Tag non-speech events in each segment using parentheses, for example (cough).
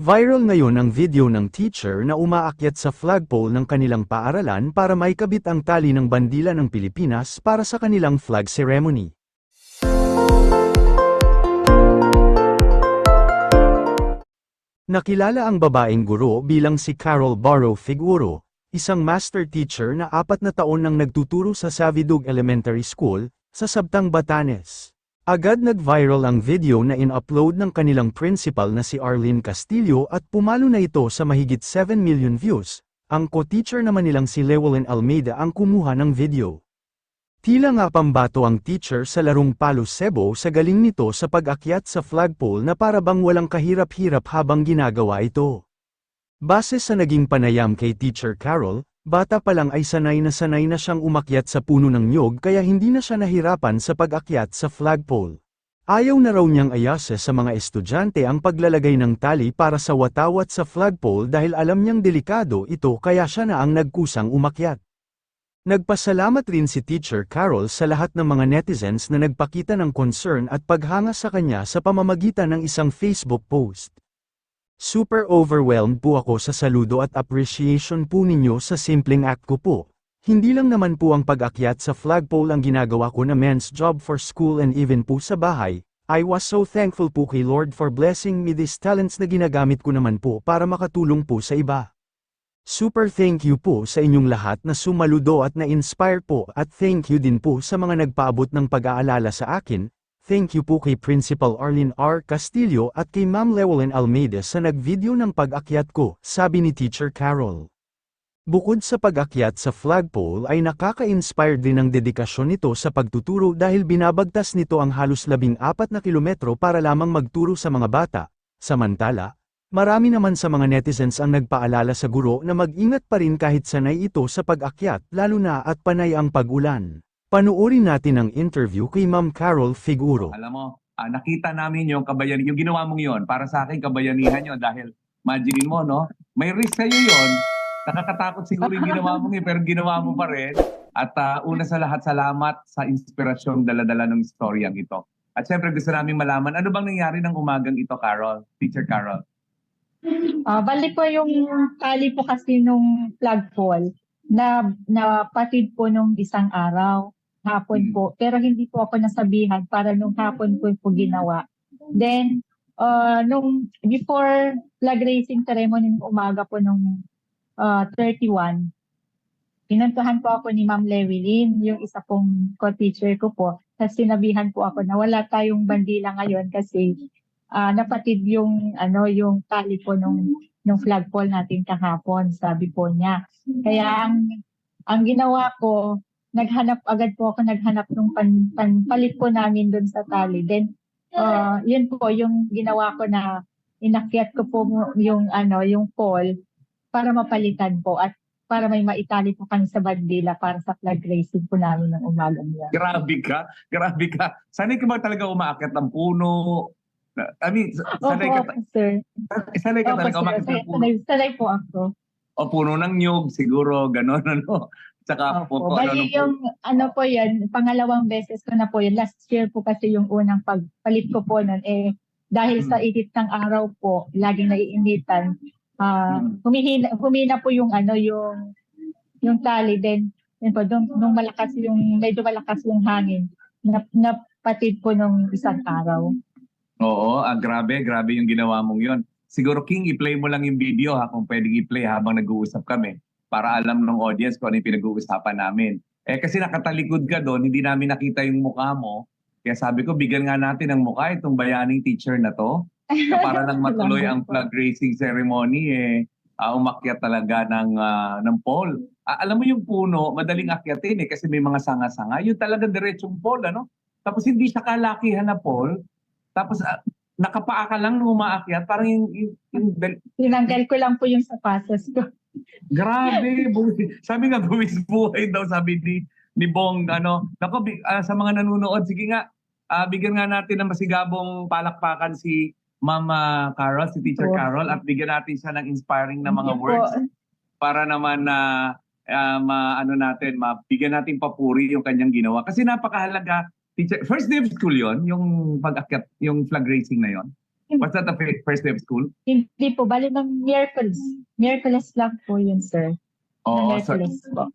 Viral ngayon ang video ng teacher na umaakyat sa flagpole ng kanilang paaralan para maikabit ang tali ng bandila ng Pilipinas para sa kanilang flag ceremony. Nakilala ang babaeng guro bilang si Carol Barrow Figuro, isang master teacher na apat na taon nang nagtuturo sa Savidug Elementary School, sa Sabtang Batanes. Agad nag-viral ang video na in-upload ng kanilang principal na si Arlene Castillo at pumalo na ito sa mahigit 7 million views. Ang co-teacher naman nilang si Llewellyn Almeida ang kumuha ng video. Tila nga pambato ang teacher sa larong palo sebo sa galing nito sa pag-akyat sa flagpole na para bang walang kahirap-hirap habang ginagawa ito. Base sa naging panayam kay Teacher Carol, bata pa lang ay sanay na sanay na siyang umakyat sa puno ng nyog kaya hindi na siya nahirapan sa pag-akyat sa flagpole. Ayaw na raw niyang ayase sa mga estudyante ang paglalagay ng tali para sa watawat sa flagpole dahil alam niyang delikado ito kaya siya na ang nagkusang umakyat. Nagpasalamat rin si Teacher Carol sa lahat ng mga netizens na nagpakita ng concern at paghanga sa kanya sa pamamagitan ng isang Facebook post. Super overwhelmed po ako sa saludo at appreciation po ninyo sa simpleng act ko po. Hindi lang naman po ang pag-akyat sa flagpole ang ginagawa ko na men's job for school and even po sa bahay. I was so thankful po kay Lord for blessing me these talents na ginagamit ko naman po para makatulong po sa iba. Super thank you po sa inyong lahat na sumaludo at na-inspire po at thank you din po sa mga nagpaabot ng pag-aalala sa akin. Thank you po kay Principal Arlene R. Castillo at kay Ma'am Llewellyn Almeida sa nag-video ng pag-akyat ko, sabi ni Teacher Carol. Bukod sa pag-akyat sa flagpole ay nakaka-inspire din ang dedikasyon nito sa pagtuturo dahil binabagtas nito ang halos labing apat na kilometro para lamang magturo sa mga bata. Samantala, Marami naman sa mga netizens ang nagpaalala sa guro na mag-ingat pa rin kahit sanay ito sa pag-akyat lalo na at panay ang pag-ulan. Panuorin natin ang interview kay Ma'am Carol Figuro. Alam mo, ah, nakita namin yung kabayan, yung ginawa mong yon para sa akin kabayanihan yon dahil imagine mo, no? May risk sa'yo yon. Nakakatakot siguro yung ginawa mong yun, pero ginawa mo pa rin. At ah, una sa lahat, salamat sa inspirasyon dala-dala ng storyang ito. At syempre gusto namin malaman, ano bang nangyari ng umagang ito, Carol? Teacher Carol. Ah, bali po yung tali po kasi nung flagpole na napatid po nung isang araw, hapon Mm. po. Pero hindi po ako nasabihan para nung hapon ko po ginawa. Then, ah, nung before flag racing ceremony nung umaga po nung ah, 31, pinuntahan po ako ni Ma'am Lewilyn, yung isa pong co-teacher ko po. Tapos sinabihan po ako na wala tayong bandila ngayon kasi ah napatid yung ano yung tali po nung nung flagpole natin kahapon, sabi po niya. Kaya ang ang ginawa ko, naghanap agad po ako naghanap ng pan, panpalit po namin doon sa tali. Then ah, yun po yung ginawa ko na inakyat ko po yung ano yung pole para mapalitan po at para may maitali po kami sa bandila para sa flag racing po namin ng umaga niya. Grabe ka, grabe ka. Sanay ka ba talaga umaakyat ng puno? I mean, sanay ka, Opo, sir. sanay ka Opo, talaga umakyat ng puno. Sanay, sanay po ako. O puno ng nyug, siguro, gano'n, ano. Tsaka po, Opo. po, ano, Bali yung ano po yan, pangalawang beses ko na po yun. Last year po kasi yung unang pagpalit ko po nun. Eh, dahil sa Hmm. init ng araw po, laging naiinitan, ah Hmm. humihina, humina po yung ano, yung yung tali. Then, yun po, nung, nung malakas yung, medyo malakas yung hangin, nap, napatid po nung isang araw. Oo, ah, grabe, grabe yung ginawa mong yon. Siguro, King, i-play mo lang yung video ha, kung pwedeng i-play habang nag-uusap kami para alam ng audience kung ano yung pinag-uusapan namin. Eh kasi nakatalikod ka doon, hindi namin nakita yung mukha mo. Kaya sabi ko, bigyan nga natin ng mukha itong bayaning teacher na to. Na para nang (laughs) matuloy ang flag racing ceremony, eh, ah, umakyat talaga ng, ah, ng pole. Ah, alam mo yung puno, madaling akyatin eh, kasi may mga sanga-sanga. Yung talaga diretsong pole, ano? Tapos hindi siya kalakihan na pole. Tapos ah, nakapaa ka lang nung umaakyat, parang yung, yung, yung Tinanggal ko lang po yung sapatos ko. Grabe, sabi nga buwis buhay daw sabi ni ni Bong ano, nako bi- ah, sa mga nanonood, sige nga, ah, bigyan nga natin ng masigabong palakpakan si Mama Carol, si Teacher Oo. Carol at bigyan natin siya ng inspiring na mga Hindi po. words para naman na ah, ma ano natin, mabigyan natin papuri yung kanyang ginawa kasi napakahalaga. Teacher, first day of school 'yon, yung pag-akyat, yung flag racing na 'yon. What's that the fir- first day of school? Hindi po, bali ng Miraculous. Miraculous lang po yun, sir. Oo, Miraculous po.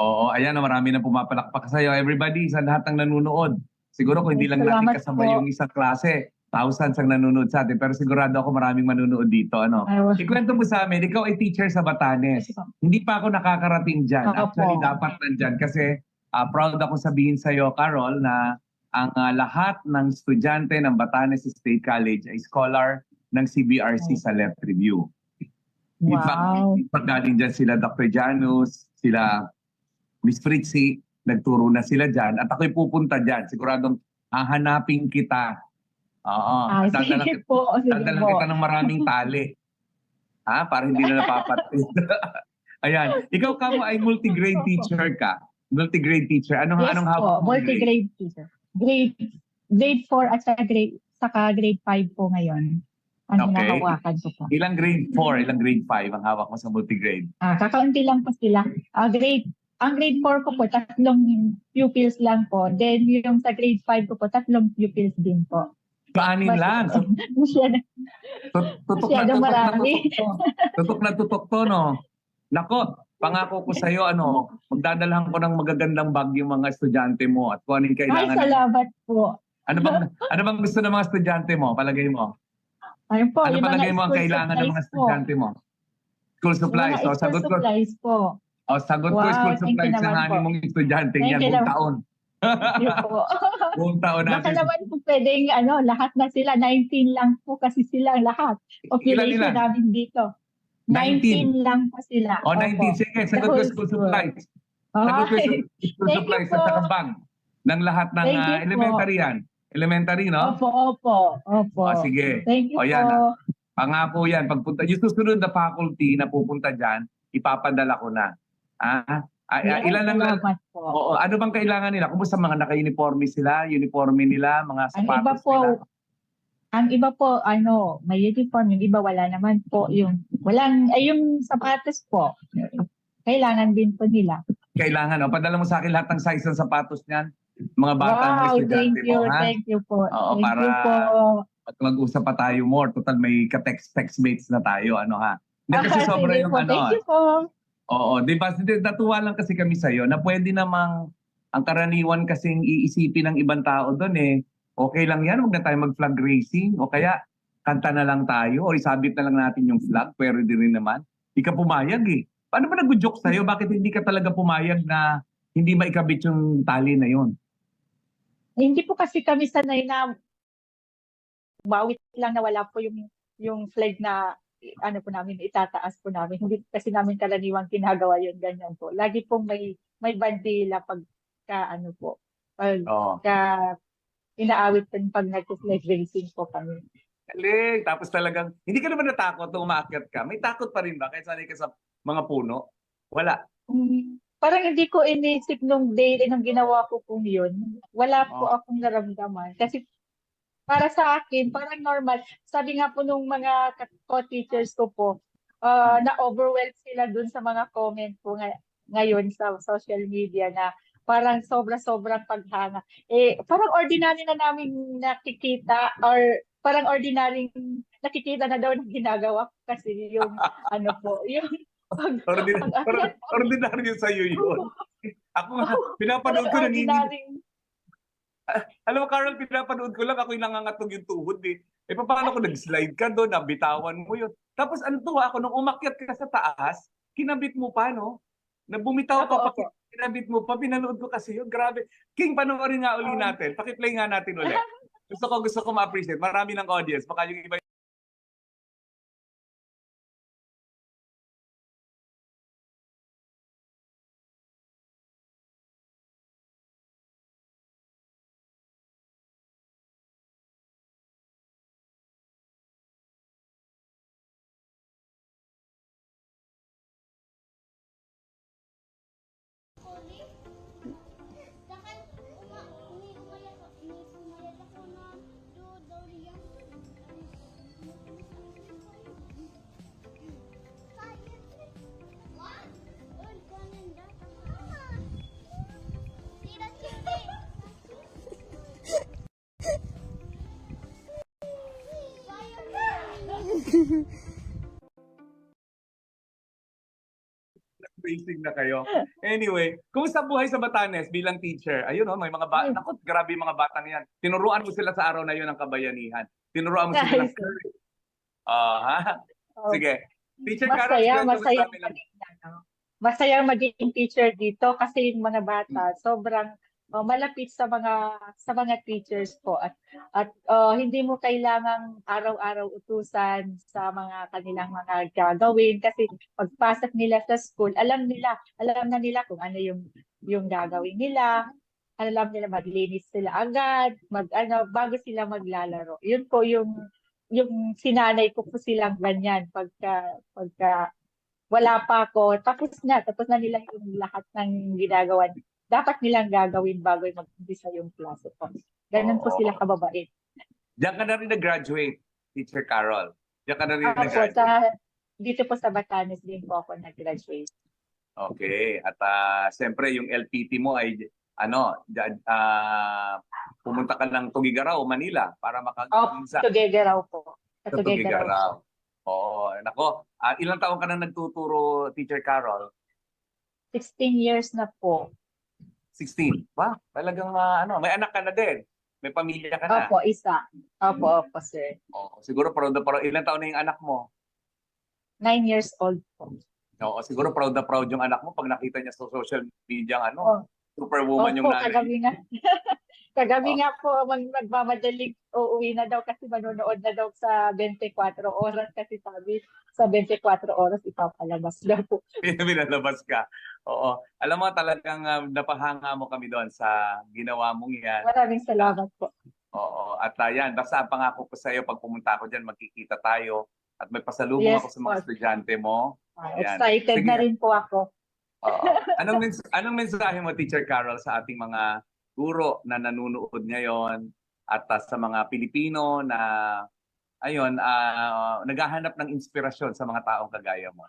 oo, ayan, marami na pumapalakpak sa'yo. Everybody, sa lahat ng nanonood. Siguro kung hindi lang natin kasama po. yung isang klase, thousands ang nanonood sa atin. Pero sigurado ako maraming manonood dito. Ano? Ikwento mo sa amin, ikaw ay teacher sa Batanes. Hindi pa ako nakakarating dyan. Opo. Actually, dapat nandyan kasi ah, proud ako sabihin sa iyo, Carol, na ang ah, lahat ng estudyante ng Batanes State College ay scholar ng CBRC sa Left Review. In fact, Wow. in fact, galing dyan sila Dr. Janus, sila Miss Fritzy, nagturo na sila dyan. At ako'y pupunta dyan. Siguradong hahanapin kita. Oo. Ay, Dadala sige po. Sige Dadala po. kita ng maraming tali. (laughs) Ha? Para hindi na napapatid. (laughs) Ayan. Ikaw ka mo ay multi-grade teacher ka. Multi-grade teacher. Anong, Yes anong hawak mo? multi-grade teacher. Grade, grade 4 at saka grade, saka grade 5 po ngayon. Ang Okay. hinahawakan ko po. Ilang grade 4, ilang grade 5 ang hawak mo sa multi-grade? Ah, kakaunti lang po sila. Ah, grade, ang grade 4 ko po, tatlong pupils lang po. Then yung sa grade 5 ko po, tatlong pupils din po. Paanin Mas- lang. (laughs) Masyado, tut- tutok na tutok na tutok to. Tutok na tutok to, no? Nako, pangako ko sa iyo, ano, magdadalhan ko ng magagandang bag yung mga estudyante mo at kung ano yung Ay, kailangan. salamat po. Ano bang, ano bang gusto ng mga estudyante mo? Palagay mo. Ayun po, Ano yung palagay mo ang school kailangan ng mga estudyante mo? School Yung supplies. mga O, school sagot ko, supplies po. o, sagot ko Wow, school thank you supplies ng po. mong estudyante. Thank Yan, (laughs) buong taon. Buong taon Baka natin. naman po pwedeng ano, lahat na sila, 19 lang po kasi sila lahat. Population Ilan, ilan? namin dito. 19. 19 lang po sila. O, 19. Sige, sagot ko school supplies. Sagot ko school supplies po. at saka bag. Ng lahat ng Thank ah, po. elementary yan. Elementary, no? Opo, opo, opo. O, sige. Thank you O, yan, po. Pangako yan. Pagpunta, yung susunod na faculty na pupunta dyan, ipapadala ko na. Ah, ah, ah, Yes, ilan ang salamat po. Oo, ano bang kailangan nila? Kumusta mga naka-uniforme sila, uniforme nila, mga Ang iba sapatos po, nila? Ang iba po, ano, may uniform, yung iba wala naman po. Yung, walang, ay yung sapatos po, kailangan din po nila. Kailangan, oh, padala mo sa akin lahat ng size ng sapatos niyan. Mga bata wow, thank you, mo, ha? thank you po. Oo, thank para- you po. At mag-usap pa tayo more. Total may ka-text-text mates na tayo, ano ha? Hindi kasi Ah, sobra yung po, ano. Thank you po. Oo, di ba? Natuwa lang kasi kami sa'yo na pwede namang ang karaniwan kasing iisipin ng ibang tao doon eh, okay lang yan, huwag na tayo mag-flag racing o kaya kanta na lang tayo o isabit na lang natin yung flag, pwede din naman. Hindi ka pumayag eh. Paano ba nag-joke sa'yo? Bakit hindi ka talaga pumayag na hindi maikabit yung tali na yon? Hindi po kasi kami sanay na bawit lang na wala po yung yung flag na ano po namin itataas po namin. Hindi kasi namin karaniwang ginagawa yun ganyan po. Lagi pong may may bandila pag ka ano po. Pag Oo. ka inaawit po pag nag-flag racing po kami. Galing. Tapos talagang, hindi ka naman natakot nung umaakyat ka. May takot pa rin ba? Kahit sanay ka sa mga puno? Wala. Mm, parang hindi ko inisip nung day nung ginawa ko po yun. Wala po Oh. akong naramdaman. Kasi para sa akin, parang normal. Sabi nga po nung mga co-teachers ko po, uh, na-overwhelm sila dun sa mga comment po ngay- ngayon sa social media na parang sobra-sobrang paghanga. Eh, parang ordinary na namin nakikita or parang ordinary nakikita na daw na ginagawa kasi yung (laughs) ano po, yung pag, Ordinary, Pag- ordinary sa'yo yun. (laughs) Ako nga, pinapanood ko nanginginig. ordinary Alam mo, Carol, pinapanood ko lang, ako yung nangangatog yung tuhod eh. Eh, paano ko nag-slide ka doon, nabitawan mo yun. Tapos ano to, ako nung umakyat ka sa taas, kinabit mo pa, no? Nabumitaw ka pa, Opo, opo. Kinabit mo pa, pinanood ko kasi yun. Grabe. King, panoorin nga uli Oo. natin. Pakiplay nga natin ulit. (laughs) Gusto ko, gusto ko ma-appreciate. Marami ng audience. Baka yung iba Racing na kayo. Anyway, kumusta buhay sa Batanes bilang teacher? Ayun oh, may mga bata. Ay. Naku, grabe mga batang yan. Tinuruan mo sila sa araw na yun ng kabayanihan. Tinuruan mo sila ng courage. Ah, ha? Oh, Sige. Teacher Carol, Masaya, sa masaya maging, ano, masaya maging teacher dito kasi yung mga bata sobrang oh, malapit sa mga sa mga teachers po. At at oh, hindi mo kailangang araw-araw utusan sa mga kanilang mga gagawin kasi pagpasok nila sa school alam nila alam na nila kung ano yung yung gagawin nila. Alam nila maglinis sila agad mag ano bago sila maglalaro. Yun po yung yung sinanay ko po silang ganyan pagka pagka wala pa ako. Tapos na tapos na nila yung lahat ng ginagawa dapat nilang gagawin bago mag-umpisa yung klase po. Ganun po sila kababait. Diyan ka na rin nag-graduate, Teacher Carol. Diyan ka na rin Ako po nag-graduate. sa dito po sa Batanes din po ako nag-graduate. Okay. At ah, siyempre, yung LPT mo ay ano, dyan, ah, pumunta ka ng Tugigaraw, Manila para Oh, makag-minsa. Together raw po. Sa Sa Together raw po. Tugigaraw. Oo. Nako, ah, ilang taon ka na nagtuturo, Teacher Carol? 16 years na po. 16. Wow, talagang ah, ano, may anak ka na din. May pamilya ka na. Opo, isa. Opo, opo, sir. Oo, siguro proud na proud. Ilang taon na yung anak mo? 9 years old po. Oo, siguro proud na proud yung anak mo pag nakita niya sa social media ang ano, Oh. superwoman yung Opo, nanay. kagabi nga. (laughs) kagabi Oh. nga po, mag magmamadaling uuwi na daw kasi manonood na daw sa 24 oras kasi sabi sa 24 oras ipapalabas daw po. (laughs) Pinalabas ka. Oo. Alam mo talagang ah, napahanga mo kami doon sa ginawa mong yan. Maraming salamat po. Oo. At uh, yan, basta ang pangako ko sa iyo pag pumunta ako diyan, magkikita tayo at may pasalubong Yes, ako sa mga po. estudyante mo. Ah. Excited Sige. na rin po ako. Oo. (laughs) anong mens- anong mensahe mo Teacher Carol sa ating mga guro na nanonood ngayon at ah, sa mga Pilipino na ayun, ah, naghahanap ng inspirasyon sa mga taong kagaya mo.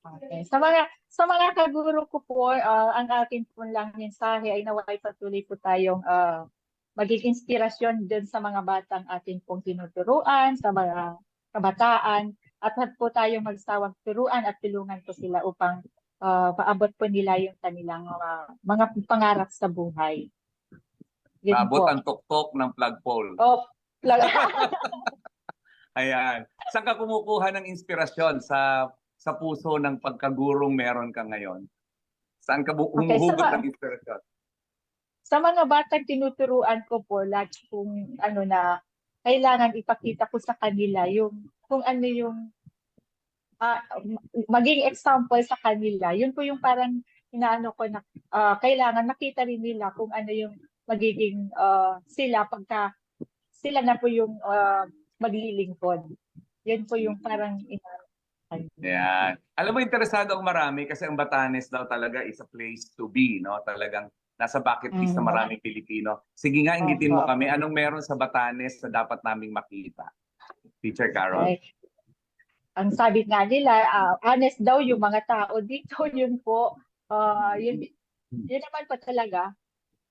Okay. Sa mga sa mga kaguro ko po, ah, ang akin po lang mensahe ay naway patuloy po tayong ah, maging inspirasyon din sa mga batang ating pong tinuturuan, sa mga kabataan, at huwag po tayong magsawang turuan at tulungan po sila upang ah, paabot po nila yung kanilang mga, mga pangarap sa buhay. Yun Abot po. ang tuktok ng flagpole. Oh, lag- (laughs) Ayan. Saan ka kumukuha ng inspirasyon sa sa puso ng pagkagurong meron ka ngayon? Saan ka Okay, humuhugot sa- ng inspirasyon? sa mga batang tinuturuan ko po, lagi kung ano na, kailangan ipakita ko sa kanila yung, kung ano yung, ma- maging example sa kanila. Yun po yung parang inaano ko na, ah, kailangan makita rin nila kung ano yung magiging ah, sila pagka sila na po yung ah, maglilingkod. Yun po yung parang inaano. Yan. Alam mo, interesado ang marami kasi ang Batanes daw talaga is a place to be, no? Talagang nasa bucket list ng Mm. maraming Pilipino. Sige nga, ingitin mo kami. Anong meron sa Batanes na dapat naming makita? Teacher Carol. Ay, ang sabi nga nila, ah, honest daw yung mga tao dito, (laughs) yun po. ah yun, yun naman po talaga.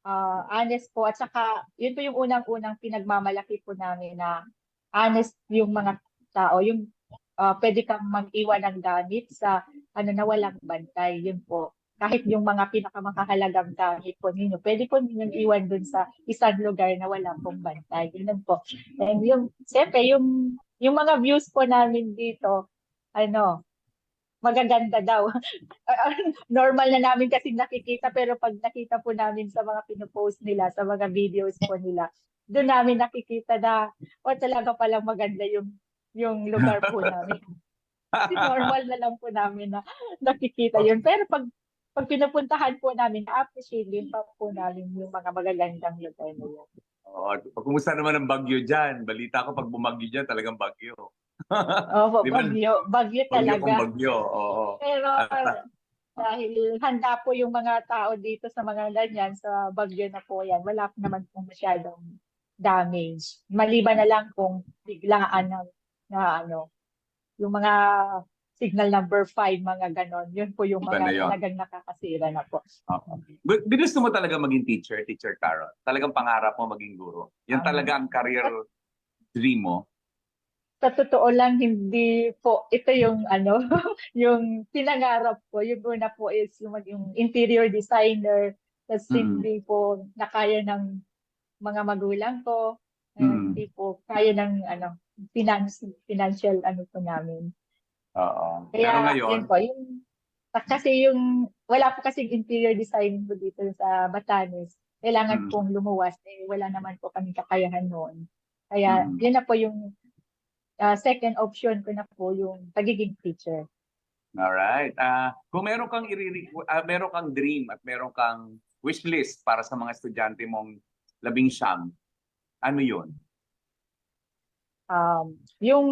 ah, honest po. At saka, yun po yung unang-unang pinagmamalaki po namin na honest yung mga tao. Yung ah, pwede kang mag-iwan ng gamit sa ano na walang bantay. Yun po. Kahit yung mga pinakamahalagang gamit po ninyo, pwede po ninyong iwan dun sa isang lugar na wala pong bantay. Yun po. And yung, siyempre, yung, yung mga views po namin dito, ano, magaganda daw. (laughs) Normal na namin kasi nakikita, pero pag nakita po namin sa mga pinopost nila, sa mga videos po nila, doon namin nakikita na, o talaga palang maganda yung yung lugar po namin. (laughs) Normal na lang po namin na nakikita yun. Pero pag pag pinupuntahan po namin, na-appreciate din pa po namin yung mga magagandang lugar na yun. Oo. Kumusta naman ang bagyo dyan? Balita ko pag bumagyo dyan, talagang bagyo. Opo, (laughs) Di ba? bagyo, bagyo Bagyo talaga. kung bagyo. Oo. Pero Ah. dahil handa po yung mga tao dito sa mga ganyan, sa bagyo na po yan, wala po naman po masyadong damage. Maliban na lang kung biglaan na, na ano, yung mga signal number 5, mga ganon. Yun po yung mga na yun. talagang nakakasira na po. Bu- Binusto mo talaga maging teacher, Teacher Carol? Talagang pangarap mo maging guro? Yan Ah. talaga ang career dream mo? sa totoo lang, hindi po, ito yung ano, (laughs) yung pinangarap ko. Yung una po is yung maging interior designer. Tapos Mm. hindi po nakaya ng mga magulang ko. Mm. Hindi po kaya ng ano, finance, financial ano po namin. Oo. Kaya Pero ngayon, yun po, yung, kasi yung, wala po kasing interior design po dito sa Batanes. Kailangan Mm. pong lumuwas. Eh, wala naman po kami kakayahan noon. Kaya Mm. yun na po yung ah, second option ko na po yung pagiging teacher. alright. Ah, kung meron kang iriri ah, meron kang dream at meron kang wish list para sa mga estudyante mong labing siyam, ano 'yun? Um, yung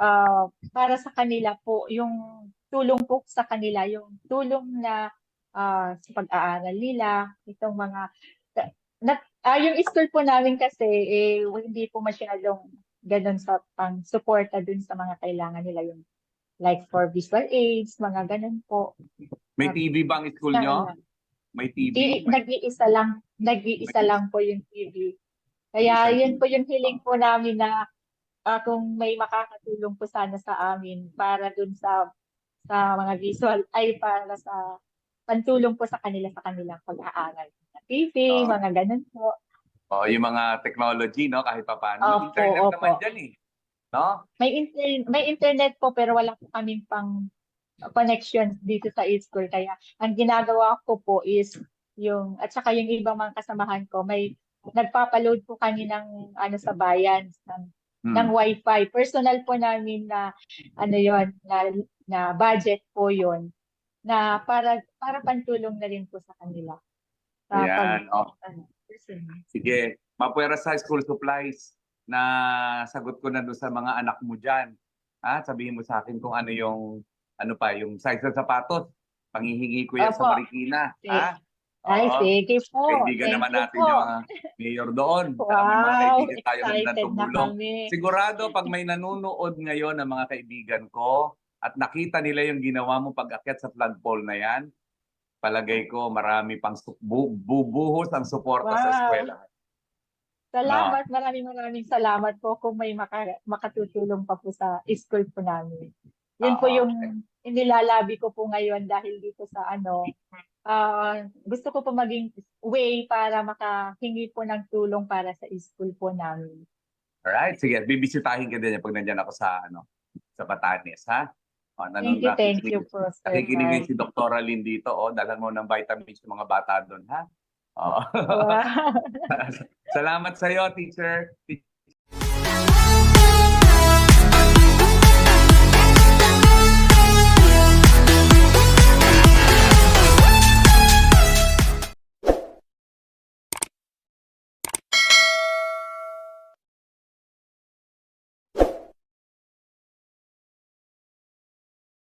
ah, para sa kanila po, yung tulong po sa kanila, yung tulong na ah, sa pag-aaral nila, itong mga na, ah, yung school po namin kasi eh, hindi po masyadong ganun sa pang suporta dun sa mga kailangan nila yung like for visual aids, mga ganun po. May TV ba ang school nyo? May TV? I, nag-iisa lang, nag-iisa May- lang po yung TV. Kaya yun po yung hiling po namin na ah, kung may makakatulong po sana sa amin para dun sa sa mga visual ay para sa pantulong po sa kanila sa kanilang pag-aaral. TV, Oo. mga ganun po. O yung mga technology, no? Kahit pa paano. Opo, internet opo. naman dyan eh. No? May inter- may internet po pero wala po kaming pang connections dito sa e-school. Kaya ang ginagawa ko po is yung at saka yung ibang mga kasamahan ko may nagpapaload po kami ng ano sa bayan ng, Hmm. ng wifi. Personal po namin na ano yon na na budget po yon na para para pantulong na rin po sa kanila. Sa Ayan, oh. ano, personal. Sige, mapwera sa school supplies na sagot ko na doon sa mga anak mo dyan. Ha? Sabihin mo sa akin kung ano yung, ano pa, yung size ng sapatos. Panghihingi ko yan sa Opo. Marikina. Sige. Ha? Ay, Oo. sige po. Kaibigan Thank naman you natin po. yung mga mayor doon. Saka may mga Wow, kaibigan tayo na excited na tumulong. kami. Sigurado pag may nanonood ngayon ng mga kaibigan ko at nakita nila yung ginawa mo pag-akyat sa flagpole na yan, palagay ko marami pang su- bu- bubuhos ang suporta sa Wow. eskwela. Salamat, maraming maraming salamat po kung may maka, makatutulong pa po sa school po namin. Yun po Ah, yung inilalabi ko po ngayon dahil dito sa ano, ah, gusto ko po maging way para makahingi po ng tulong para sa school po namin. Alright, sige. Bibisitahin ka din pag nandyan ako sa ano sa Batanes, ha? O, Thank you, thank you po, Sir. Nakikinig si Dr. Lynn dito, oh, dalhan mo ng vitamins ng mga bata doon, ha? Oo. Wow. (laughs) Salamat sa iyo, teacher.